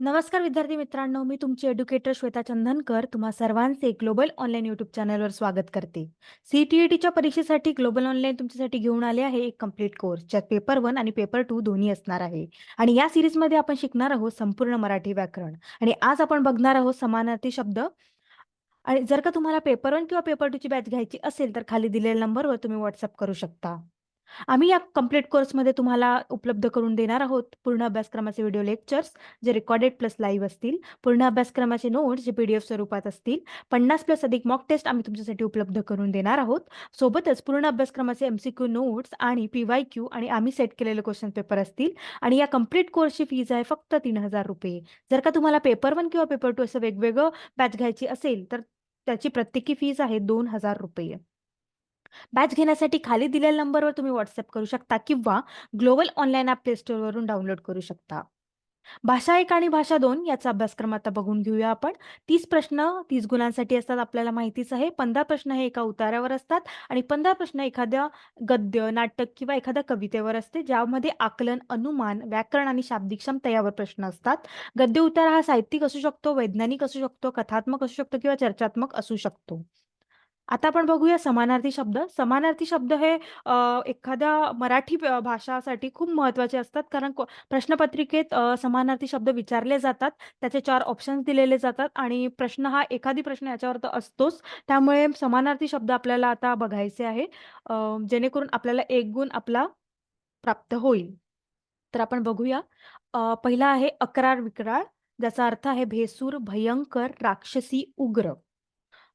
नमस्कार विद्यार्थी मित्रांनो मी तुमची एड्युकेटर श्वेता चंदनकर. तुम्हा सर्वांचे ग्लोबल ऑनलाईन युट्यूब चॅनलवर स्वागत करते. सी टी ई परीक्षेसाठी ग्लोबल ऑनलाईन तुमच्यासाठी घेऊन आले आहे एक कंप्लीट कोर्स ज्यात पेपर वन आणि पेपर टू दोन्ही असणार आहे. आणि या सिरीजमध्ये आपण शिकणार आहोत संपूर्ण मराठी व्याकरण. आणि आज आपण बघणार आहोत समानार्थी शब्द. आणि जर का तुम्हाला पेपर वन किंवा पेपर टूची बॅच घ्यायची असेल तर खाली दिलेल्या नंबरवर तुम्ही व्हॉट्सअप करू शकता. आम्ही या कंप्लीट कोर्समध्ये तुम्हाला उपलब्ध करून देणार आहोत पूर्ण अभ्यासक्रमाचे व्हिडिओ लेक्चर्स जे रेकॉर्डेड प्लस लाईव्ह असतील पूर्ण अभ्यासक्रमाचे नोट्स जे पीडीएफ स्वरूपात असतील पन्नास प्लस अधिक मॉक टेस्ट आम्ही तुमच्यासाठी उपलब्ध करून देणार आहोत. सोबतच पूर्ण अभ्यासक्रमाचे एमसीक्यू नोट्स आणि पीवाय क्यू आणि आम्ही सेट केलेले क्वेश्चन पेपर असतील आणि या कंप्लीट कोर्सची फीज आहे फक्त तीन हजार रुपये. जर का तुम्हाला पेपर वन किंवा पेपर टू असं वेगवेगळं बॅच घ्यायची असेल तर त्याची प्रत्येकी फीज आहे दोन हजार रुपये. बॅच घेण्यासाठी खाली दिलेल्या नंबरवर तुम्ही व्हॉट्सअप करू शकता किंवा ग्लोबल ऑनलाईन ॲप प्लेस्टोरवरून डाउनलोड करू शकता. भाषा एक आणि भाषा दोन याचा अभ्यासक्रम आता बघून घेऊया आपण. तीस प्रश्न तीस गुणांसाठी असतात आपल्याला माहितीच आहे. पंधरा प्रश्न हे एका उतारावर असतात आणि पंधरा प्रश्न एखाद्या गद्य नाटक किंवा एखाद्या कवितेवर असते ज्यामध्ये आकलन अनुमान व्याकरण आणि शाब्दिक क्षमता यावर प्रश्न असतात. गद्य उतारा हा साहित्यिक असू शकतो वैज्ञानिक असू शकतो कथात्मक असू शकतो किंवा चर्चात्मक असू शकतो. आता आपण बघूया समानार्थी शब्द. समानार्थी शब्द हे अ, एखाद्या मराठी भाषासाठी खूप महत्त्वाचे असतात. कारण को- प्रश्नपत्रिकेत अ, समानार्थी शब्द विचारले जातात. त्याचे चार ऑप्शन्स दिलेले जातात. आणि प्रश्न हा एखादी प्रश्न याच्यावर तर असतोच. त्यामुळे समानार्थी शब्द आपल्याला आता बघायचे आहे. अ, जेणेकरून आपल्याला एक गुण आपला प्राप्त होईल. तर आपण बघूया. अ, पहिला आहे अकरार विक्राळ. ज्याचा अर्थ आहे भेसूर भयंकर राक्षसी उग्र.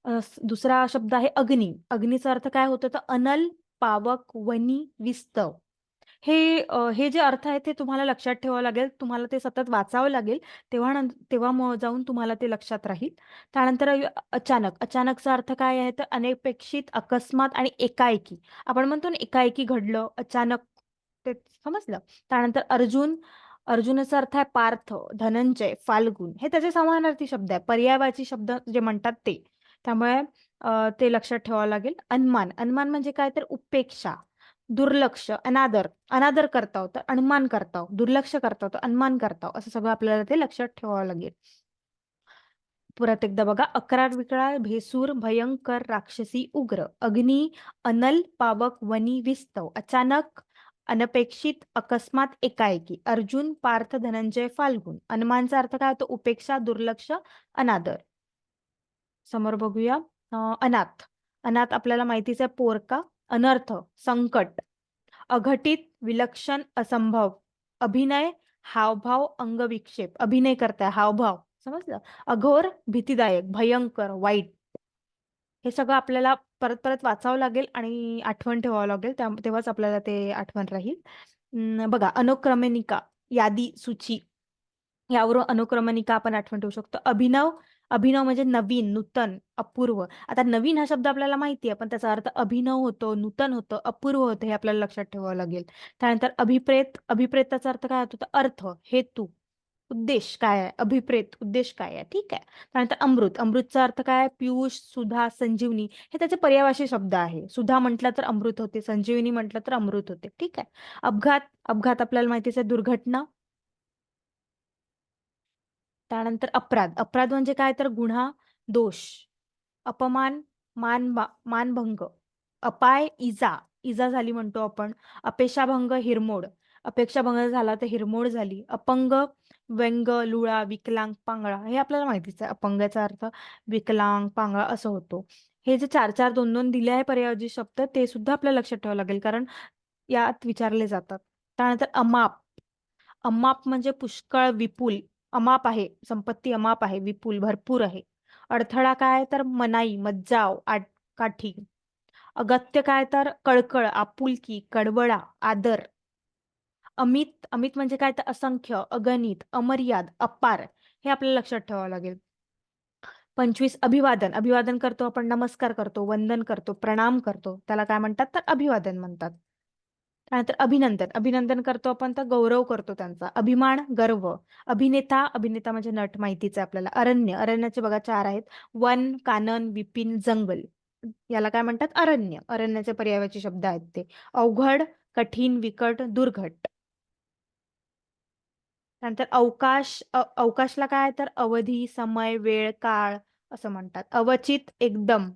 दुसरा शब्द आहे अग्नी. अग्नीचा अर्थ काय होतो? तर अनल पावक वनी विस्तव. हे हे जे अर्थ आहेत ते तुम्हाला लक्षात ठेवावं लागेल. तुम्हाला ते सतत वाचावं लागेल. तेव्हा तेव्हा जाऊन तुम्हाला ते लक्षात राहील. त्यानंतर अचानक. अचानकचा अर्थ काय आहे? तर अनपेक्षित अकस्मात आणि एकाएकी. आपण म्हणतो ना एकाएकी घडलं अचानक ते समजलं? त्यानंतर अर्जुन. अर्जुनाचा अर्थ आहे पार्थ धनंजय फाल्गुन. हे त्याचे समानार्थी शब्द आहे. पर्यायवाची शब्द जे म्हणतात ते. त्यामुळे ते लक्षात ठेवावं लागेल. अनुमान. अनुमान म्हणजे काय तर उपेक्षा. दुर्लक्ष. अनादर. अनादर करताव तर अनुमान करताव हो. दुर्लक्ष करताव तर अनुमान करताव हो. असं सगळं आपल्याला ते लक्षात ठेवावं लागेल. परत एकदा बघा. अकरार विकराळ भेसूर भयंकर राक्षसी उग्र. अग्नी अनल पावक वनी विस्तव. अचानक अनपेक्षित अकस्मात एकाएकी. अर्जुन पार्थ धनंजय फाल्गुन. अनुमानचा अर्थ काय होतो? उपेक्षा दुर्लक्ष अनादर. समोर बघूया. अनाथ. अनाथ आपल्याला माहितीच आहे पोरका. अनर्थ संकट. अघटित विलक्षण असंभव. अभिनय हावभाव अंगविक्षेप. अभिनय करताय हावभाव. समजलं? अघोर भीतीदायक भयंकर वाईट. हे सगळं आपल्याला परत परत वाचावं लागेल आणि आठवण ठेवावं लागेल. तेव्हाच आपल्याला ते आठवण राहील. बघा अनुक्रमणिका यादी सूची. यावरून अनुक्रमणिका आपण आठवण ठेवू शकतो. अभिनव अभिनव म्हणजे नवीन नूतन अपूर्व. आता नवीन हा शब्द आपल्याला माहिती आहे पण त्याचा अर्थ अभिनव होतो नूतन होतं अपूर्व होतं हे आपल्याला लक्षात ठेवावं लागेल. त्यानंतर अभिप्रेत अभिप्रेताचा अर्थ काय होतो? तर अर्थ हेतू उद्देश काय आहे? अभिप्रेत उद्देश काय आहे? ठीक आहे. त्यानंतर अमृत अमृतचा अर्थ काय आहे? पियुष सुधा संजीवनी हे त्याचे पर्यावाशी शब्द आहे. सुधा म्हटलं तर अमृत होते संजीवनी म्हटलं तर अमृत होते. ठीक आहे. अपघात अपघात आपल्याला माहितीच आहे दुर्घटना त्यानंतर अपराध. अपराध म्हणजे काय? तर गुन्हा दोष अपमान मान मानभंग अपाय इजा. इजा झाली म्हणतो आपण. अपेक्षाभंग हिरमोड. अपेक्षाभंग झाला तर हिरमोड झाली. अपंग व्यंग लुळा विकलांग पांगळा. हे आपल्याला माहितीच आहे. अपंगाचा अर्थ विकलांग पांगळा असं होतो. हे जे चार चार दोन दोन दिले आहे पर्यायवाची शब्द ते सुद्धा आपल्याला लक्षात ठेवावं लागेल. कारण यात विचारले जातात. त्यानंतर अमाप. अमाप म्हणजे पुष्कळ विपुल अमाप आहे संपत्ती अमाप आहे विपुल भरपूर आहे. अडथळा काय तर मनाई मज्जाव आट काठी. अगत्य काय तर कळकळ आपुलकी कडवळा आदर. अमित अमित म्हणजे काय तर असंख्य अगणित अमर्याद अपार हे आपल्याला लक्षात ठेवावं लागेल. पंचवीस अभिवादन. अभिवादन करतो आपण नमस्कार करतो वंदन करतो प्रणाम करतो. त्याला काय म्हणतात तर अभिवादन म्हणतात. त्यानंतर अभिनंदन. अभिनंदन करतो आपण तर गौरव करतो त्यांचा. अभिमान गर्व. अभिनेता अभिनेता म्हणजे नट माहितीच आहे आपल्याला. अरण्य. अरण्याचे बघा चार आहेत. वन कानन विपिन जंगल. याला काय म्हणतात? अरण्य. अरण्याचे पर्यायाचे शब्द आहेत ते. अवघड कठीण विकट दुर्घट. त्यानंतर अवकाश. अवकाशला काय आहे तर अवधी समय वेळ काळ असं म्हणतात. अवचित एकदम.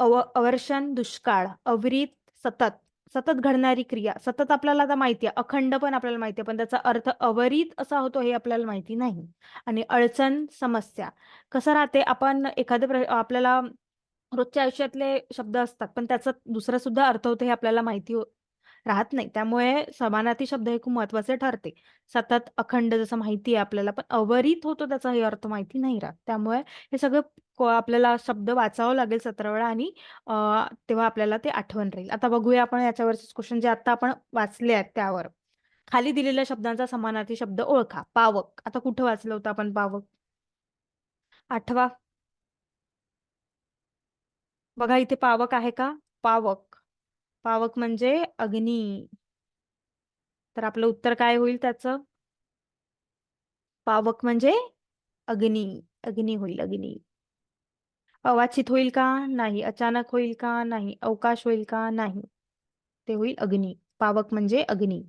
अव अवर्षण दुष्काळ. अविरित सतत. सतत घडणारी क्रिया सतत आपल्याला आता माहिती आहे अखंड पण आपल्याला माहिती आहे पण त्याचा अर्थ अवरित असा होतो हे आपल्याला माहिती नाही. आणि अडचण समस्या कसं राहते आपण एखादं आपल्याला रोजच्या आयुष्यातले शब्द असतात पण त्याचा दुसरा सुद्धा अर्थ होतो हे आपल्याला माहिती हो राहत नाही. त्यामुळे समानार्थी शब्द हे खूप महत्त्वाचे ठरते. सतत अखंड जसं माहिती आहे आपल्याला पण अवरित होतो त्याचा हे अर्थ माहिती नाही राहत. त्यामुळे हे सगळं आपल्याला शब्द वाचावं लागेल सतरा वेळा आणि तेव्हा आपल्याला ते आठवण राहील. आता बघूया आपण याच्यावरचे क्वेश्चन जे आता आपण वाचले आहेत त्यावर. खाली दिलेल्या शब्दांचा समानार्थी शब्द ओळखा. पावक. आता कुठं वाचलं होतं आपण पावक? आठवा. बघा इथे पावक आहे का? पावक. पावक म्हणजे अग्नी. तर आपलं उत्तर काय होईल त्याचं? पावक म्हणजे अग्नी. अग्नी होईल अग्नी. अवाचित होईल का? नाही. अचानक होईल का? नाही. अवकाश होईल का? नाही. ते होईल अग्नी. पावक म्हणजे अग्नी.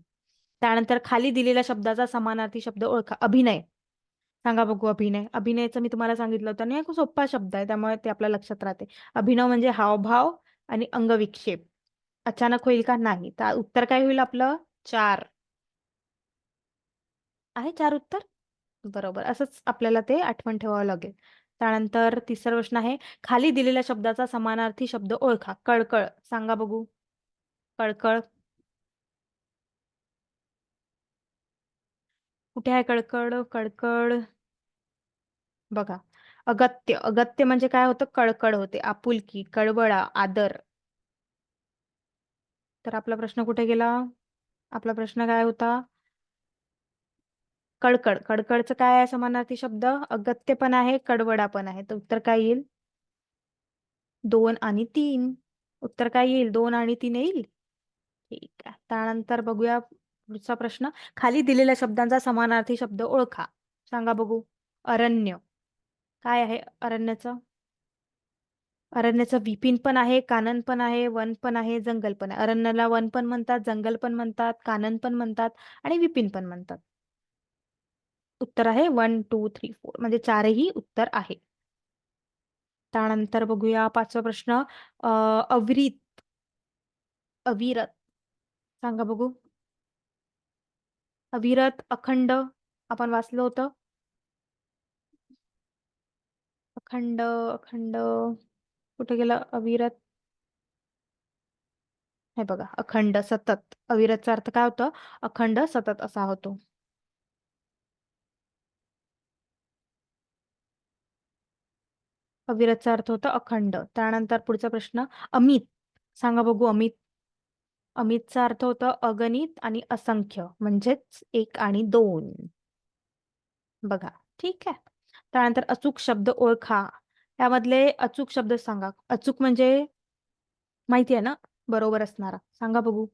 त्यानंतर खाली दिलेल्या शब्दाचा समानार्थी शब्द ओळखा. अभिनय. सांगा बघू अभिनय. अभिनयचं मी तुम्हाला सांगितलं होतं आणि खूप सोपा शब्द आहे त्यामुळे ते आपल्या लक्षात राहते. अभिनव म्हणजे हावभाव आणि अंगविक्षेप. अचानक होईल का? नाही. तर उत्तर काय होईल आपलं? चार. आहे चार उत्तर? बरोबर. असंच आपल्याला ते आठवण ठेवावं लागेल. त्यानंतर तिसरा प्रश्न आहे खाली दिलेल्या शब्दाचा समानार्थी शब्द ओळखा. कळकळ. सांगा बघू. कळकळ. कुठे आहे कळकळ? कळकळ. बघा. अगत्य. अगत्य म्हणजे काय होतं? कळकळ होते. आपुलकी कळवळा आदर. तर आपला प्रश्न कुठे गेला? आपला प्रश्न काय होता? कळकळ कडकडचं काय आहे समानार्थी शब्द? अगत्य पण आहे कडवडा पण आहे. तर उत्तर काय येईल? दोन आणि तीन. उत्तर काय येईल? दोन आणि तीन येईल? ठीक आहे. त्यानंतर बघूया पुढचा प्रश्न. खाली दिलेल्या शब्दांचा समानार्थी शब्द ओळखा. सांगा बघू. अरण्य. काय आहे अरण्याचं? अरण्याचं विपिन पण आहे कानन पण आहे वन पण आहे जंगल पण आहे. अरण्याला वन पण म्हणतात जंगल पण म्हणतात कानन पण म्हणतात आणि विपिन पण म्हणतात. उत्तर आहे वन टू थ्री फोर. म्हणजे चारही उत्तर आहे. त्यानंतर बघूया पाचवा प्रश्न. अविरित अविरत. सांगा बघू. अविरत अखंड आपण वाचलं होतं. अखंड अखंड. कुठे गेलं? अविरत. हे बघा अखंड सतत. अविरतचा अर्थ काय होतं? अखंड सतत असा होतो. अविरतचा अर्थ होता अखंड. त्यानंतर पुढचा प्रश्न अमित. सांगा बघू अमित. अमितचा अर्थ होता अगणित आणि असंख्य म्हणजेच एक आणि दोन. बघा ठीक आहे. त्यानंतर अचूक शब्द ओळखा. त्यामधले अचूक शब्द सांगा. अचूक म्हणजे माहिती आहे ना? बरोबर असणारा. सांगा बघू.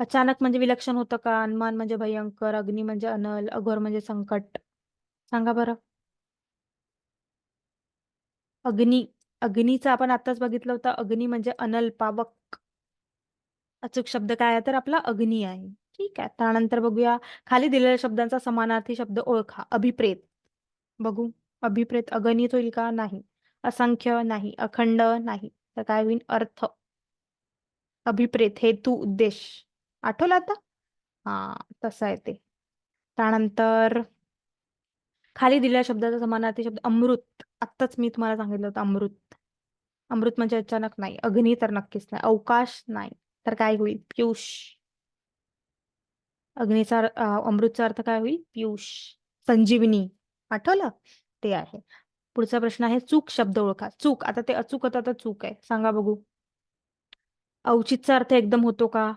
अचानक म्हणजे विलक्षण होतं का? अनुमान म्हणजे भयंकर अग्नी म्हणजे अनल अघोर म्हणजे संकट. सांगा बरं. अग्नी अग्नीचा आपण आताच बघितलं होतं. अग्नी म्हणजे अनल्पावक. अचूक शब्द काय आहे? तर आपला अग्नी आहे. ठीक आहे. त्यानंतर बघूया. खाली दिलेल्या शब्दांचा समानार्थी शब्द ओळखा. अभिप्रेत. बघू. अभिप्रेत अगणित होईल का? नाही. असंख्य नाही. अखंड नाही. तर काय होईल? अर्थ. अभिप्रेत हेतू उद्देश. आठवला आता? हा तसं आहे ते. त्यानंतर खाली दिलेल्या शब्दाचा समानार्थी शब्द अमृत. आत्ताच मी तुम्हाला सांगितलं होतं अमृत. अमृत म्हणजे अचानक नाही अग्नी तर नक्कीच नाही अवकाश नाही तर काय होईल? पियुष. अग्नीचा अमृतचा अर्थ काय होईल? पियुष. संजीवनी. आठवलं? ते आहे. पुढचा प्रश्न आहे चूक शब्द ओळखा. चूक. आता ते अचूक आता तर चूक आहे. सांगा बघू. अवचितचा अर्थ एकदम होतो का?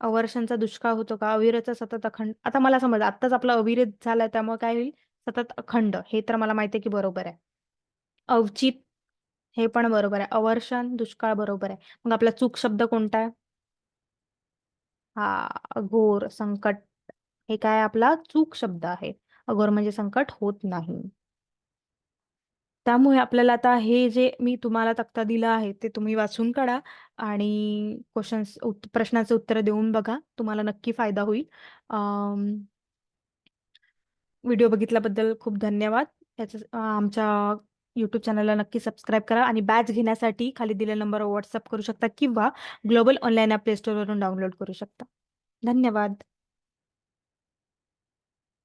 अवर्षांचा दुष्काळ होतो का? अविरचा सतत अखंड. आता मला समज आत्ताच आपला अविरत झालाय त्यामुळे काय होईल? सतत अखंड हे तर मला माहिती आहे की बरोबर आहे. अवचित हे पण बरोबर आहे. अवर्षण दुष्काळ बरोबर आहे. मग आपला चूक शब्द कोणता आहे? हा अघोर संकट हे काय आपला चूक शब्द आहे. अघोर म्हणजे संकट होत नाही. त्यामुळे आपल्याला आता हे जे मी तुम्हाला तक्ता दिला आहे ते तुम्ही वाचून काढा आणि क्वेश्चन्स उत प्रश्नाचं उत्तर देऊन बघा. तुम्हाला नक्की फायदा होईल. व्हिडिओ बघितल्याबद्दल खूप धन्यवाद. याचं आमच्या यूट्यूब चॅनलला नक्की सबस्क्राईब करा आणि बॅच घेण्यासाठी खाली दिलेल्या नंबरवर व्हॉट्सअप करू शकता किंवा ग्लोबल ऑनलाईन ॲप प्ले स्टोरवरून डाउनलोड करू शकता. धन्यवाद.